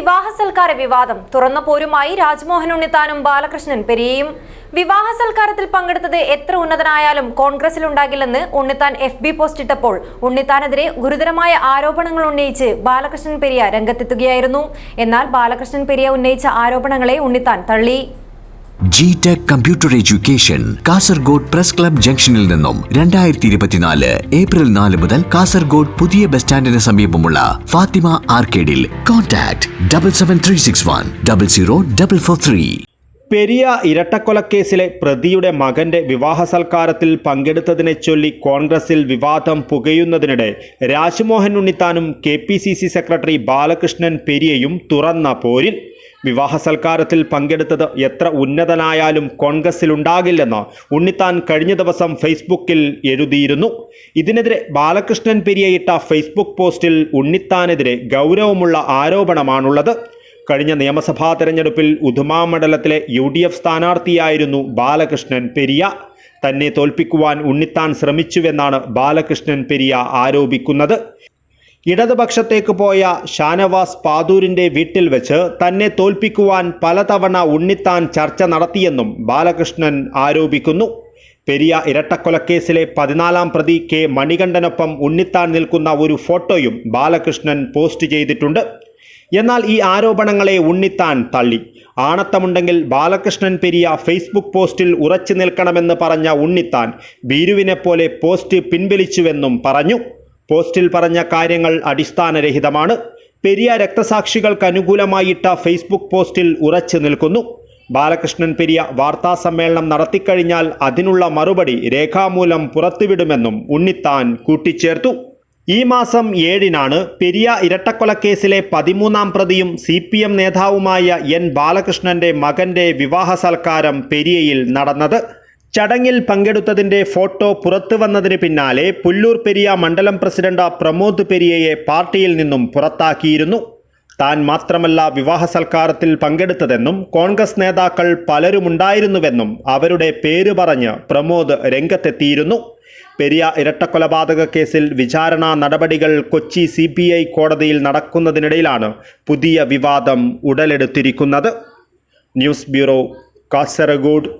വിവാഹ സൽക്കാര വിവാദം തുറന്ന പോരുമായി രാജ്മോഹൻ ഉണ്ണിത്താനും ബാലകൃഷ്ണൻ പെരിയയും. വിവാഹ സൽക്കാരത്തിൽ പങ്കെടുത്തത് എത്ര ഉന്നതനായാലും കോൺഗ്രസിൽ ഉണ്ടാകില്ലെന്ന് ഉണ്ണിത്താൻ എഫ് ബി പോസ്റ്റ് ഇട്ടപ്പോൾ ഉണ്ണിത്താനെതിരെ ഗുരുതരമായ ആരോപണങ്ങൾ ഉന്നയിച്ച് ബാലകൃഷ്ണൻ പെരിയ രംഗത്തെത്തുകയായിരുന്നു. എന്നാൽ ബാലകൃഷ്ണൻ പെരിയ ഉന്നയിച്ച ആരോപണങ്ങളെ ഉണ്ണിത്താൻ തള്ളി. G tech computer education Kasaragod press club ജംഗ്ഷനിൽ നിന്നും രണ്ടായിരത്തി ഇരുപത്തിനാല് ഏപ്രിൽ നാല് മുതൽ കാസർഗോഡ് പുതിയ ബസ് സ്റ്റാൻഡിന് സമീപമുള്ള Fathima ആർക്കേഡിൽ contact double seven three six one double zero double four three Periya ഇരട്ടക്കൊലക്കേസിലെ പ്രതിയുടെ മകന്റെ വിവാഹ സൽക്കാരത്തിൽ പങ്കെടുത്തതിനെ ചൊല്ലി കോൺഗ്രസിൽ വിവാദം പുകയുന്നതിനിടെ രാജ്മോഹൻ ഉണ്ണിത്താനും കെ സെക്രട്ടറി ബാലകൃഷ്ണൻ പെരിയയും തുറന്ന പോരിൽ. വിവാഹ സൽക്കാരത്തിൽ പങ്കെടുത്തത് എത്ര ഉന്നതനായാലും കോൺഗ്രസിലുണ്ടാകില്ലെന്ന് ഉണ്ണിത്താൻ കഴിഞ്ഞ ദിവസം ഫേസ്ബുക്കിൽ എഴുതിയിരുന്നു. ഇതിനെതിരെ ബാലകൃഷ്ണൻ പെരിയയിട്ട ഫേസ്ബുക്ക് പോസ്റ്റിൽ ഉണ്ണിത്താനെതിരെ ഗൗരവമുള്ള ആരോപണമാണുള്ളത്. കഴിഞ്ഞ നിയമസഭാ തെരഞ്ഞെടുപ്പിൽ ഉധുമാ മണ്ഡലത്തിലെ യു ഡി എഫ് സ്ഥാനാർത്ഥിയായിരുന്നു ബാലകൃഷ്ണൻ പെരിയ. തന്നെ തോൽപ്പിക്കുവാൻ ഉണ്ണിത്താൻ ശ്രമിച്ചുവെന്നാണ് ബാലകൃഷ്ണൻ പെരിയ ആരോപിക്കുന്നത്. ഇടതുപക്ഷത്തേക്ക് പോയ ഷാനവാസ് പാതൂരിന്റെ വീട്ടിൽ വെച്ച് തന്നെ തോൽപ്പിക്കുവാൻ പലതവണ ഉണ്ണിത്താൻ ചർച്ച നടത്തിയെന്നും ബാലകൃഷ്ണൻ ആരോപിക്കുന്നു. പെരിയ ഇരട്ടക്കൊലക്കേസിലെ പതിനാലാം പ്രതി കെ മണികണ്ഠനൊപ്പം ഉണ്ണിത്താൻ നിൽക്കുന്ന ഒരു ഫോട്ടോയും ബാലകൃഷ്ണൻ പോസ്റ്റ് ചെയ്തിട്ടുണ്ട്. എന്നാൽ ഈ ആരോപണങ്ങളെ ഉണ്ണിത്താൻ തള്ളി. ആണത്തമുണ്ടെങ്കിൽ ബാലകൃഷ്ണൻ പെരിയ ഫേസ്ബുക്ക് പോസ്റ്റിൽ ഉറച്ചു നിൽക്കണമെന്ന് പറഞ്ഞ ഉണ്ണിത്താൻ ബീരുവിനെപ്പോലെ പോസ്റ്റ് പിൻവലിച്ചുവെന്നും പറഞ്ഞു. പോസ്റ്റിൽ പറഞ്ഞ കാര്യങ്ങൾ അടിസ്ഥാനരഹിതമാണ്. പെരിയ രക്തസാക്ഷികൾക്ക് അനുകൂലമായിട്ട ഫേസ്ബുക്ക് പോസ്റ്റിൽ ഉറച്ചു നിൽക്കുന്നു. ബാലകൃഷ്ണൻ പെരിയ വാർത്താ സമ്മേളനം നടത്തിക്കഴിഞ്ഞാൽ അതിനുള്ള മറുപടി രേഖാമൂലം പുറത്തുവിടുമെന്നും ഉണ്ണിത്താൻ കൂട്ടിച്ചേർത്തു. ഈ മാസം ഏഴിനാണ് പെരിയ ഇരട്ടക്കൊലക്കേസിലെ പതിമൂന്നാം പ്രതിയും സി പി എം നേതാവുമായ എൻ ബാലകൃഷ്ണന്റെ മകന്റെ വിവാഹ സൽക്കാരം പെരിയയിൽ നടന്നത്. ചടങ്ങിൽ പങ്കെടുത്തതിന്റെ ഫോട്ടോ പുറത്തു വന്നതിന് പിന്നാലെ പുല്ലൂർ പെരിയ മണ്ഡലം പ്രസിഡന്റ് പ്രമോദ് പെരിയയെ പാർട്ടിയിൽ നിന്നും പുറത്താക്കിയിരുന്നു. താൻ മാത്രമല്ല വിവാഹ സൽക്കാരത്തിൽ പങ്കെടുത്തതെന്നും കോൺഗ്രസ് നേതാക്കൾ പലരുമുണ്ടായിരുന്നുവെന്നും അവരുടെ പേര് പറഞ്ഞ് പ്രമോദ് രംഗത്തെത്തിയിരുന്നു. പെരിയ ഇരട്ടക്കൊലപാതക കേസിൽ വിചാരണ നടപടികൾ കൊച്ചി സി കോടതിയിൽ നടക്കുന്നതിനിടയിലാണ് പുതിയ വിവാദം ഉടലെടുത്തിരിക്കുന്നത്. News bureau Kasaragod.